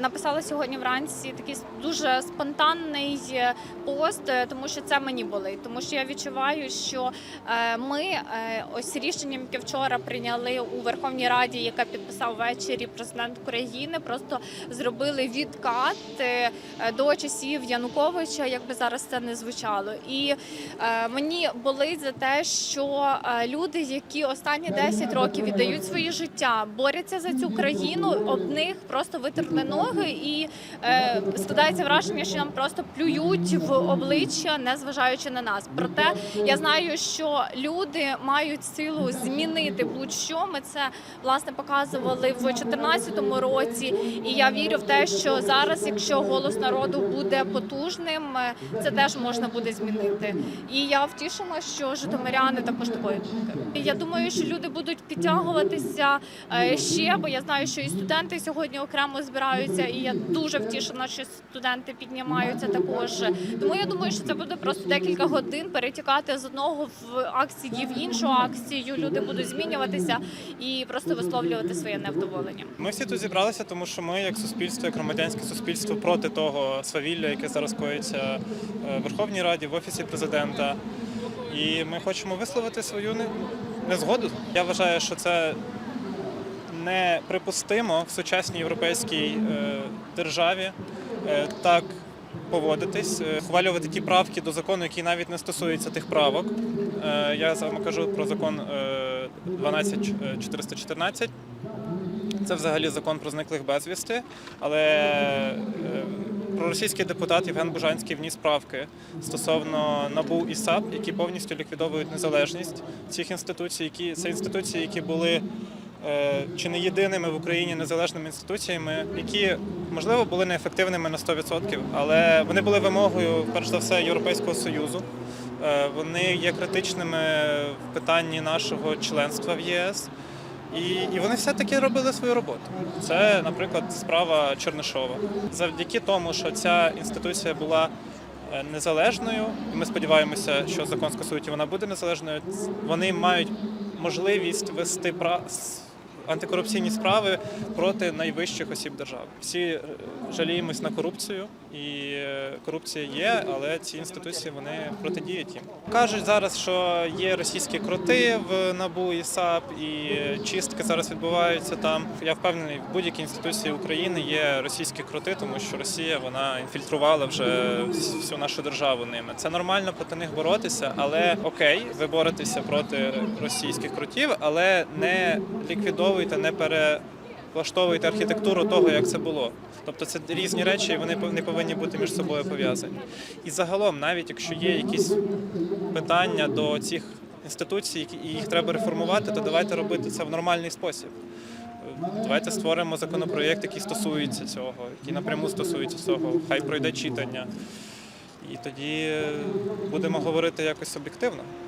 написала сьогодні вранці такий дуже спонтанний е, пост, е, тому що це мені болить. Тому що я відчуваю, що е, ми ось рішенням, яке вчора прийняли у Верховній Раді, яке підписав ввечері президент України, просто зробили відкат до часів Януковича, як би зараз це не звучало. І мені болить за те, що люди, які останні 10 років віддають свої життя, борються за цю країну, об них просто витерли ноги, і е, складається враження, що нам просто плюють в обличчя, не зважаючи на нас. Проте я знаю, що люди мають силу змінити будь-що. Ми це власне показували в 2014 році, і я вірю в те, що зараз, якщо голос народу буде потужним, е, це теж можна буде змінити. І я втішена, що житомиряни також такої думки. Я думаю, що люди будуть підтягуватися е, ще, бо я знаю, що і студенти сьогодні окремо збираються, і я дуже втішена, що студенти піднімаються також. Тому я думаю, що це буде просто декілька годин перетікати з одного в акції в іншу акцію. Люди будуть змінюватися і просто висловлювати своє невдоволення. Ми всі тут зібралися, тому що ми, як суспільство, як громадянське суспільство, проти того свавілля, яке зараз коїться е, в Верховній Раді, в офісі президента. І ми хочемо висловити свою незгоду. Я вважаю, що це неприпустимо в сучасній європейській е, державі е, так поводитись, е, ухвалювати ті правки до закону, які навіть не стосуються тих правок. Я саме кажу про закон е, 12414. Це взагалі закон про зниклих безвісти, але проросійський депутат Євген Бужанський вніс правки стосовно НАБУ і САП, які повністю ліквідовують незалежність цих інституцій, які це інституції, які були чи не єдиними в Україні незалежними інституціями, які можливо були неефективними на 100%, але вони були вимогою, перш за все, Європейського союзу. Е, Вони є критичними в питанні нашого членства в ЄС. І, і вони все-таки робили свою роботу. Це, наприклад, справа Чернишова. Завдяки тому, що ця інституція була е, незалежною, і ми сподіваємося, що закон скасують і вона буде незалежною. Вони мають можливість вести антикорупційні справи проти найвищих осіб держави. Всі е, жаліємось на корупцію, і е, корупція є, але ці інституції вони протидіють їм. Кажуть зараз, що є російські кроти в НАБУ і САП, і чистки зараз відбуваються там. Я впевнений, в будь-якій інституції України є російські кроти, тому що Росія вона інфільтрувала вже всю нашу державу ними. Це нормально проти них боротися, але окей, ви боретеся проти російських кротів, але не ліквідовуйте, не перелаштовуйте архітектуру того, як це було. Тобто це різні речі, і вони не повинні бути між собою пов'язані. І загалом, навіть якщо є якісь питання до цих інституцій, і їх треба реформувати, то давайте робити це в нормальний спосіб. Давайте створимо законопроєкт, який стосується цього, який напряму стосується цього. Хай пройде читання. І тоді будемо говорити якось об'єктивно.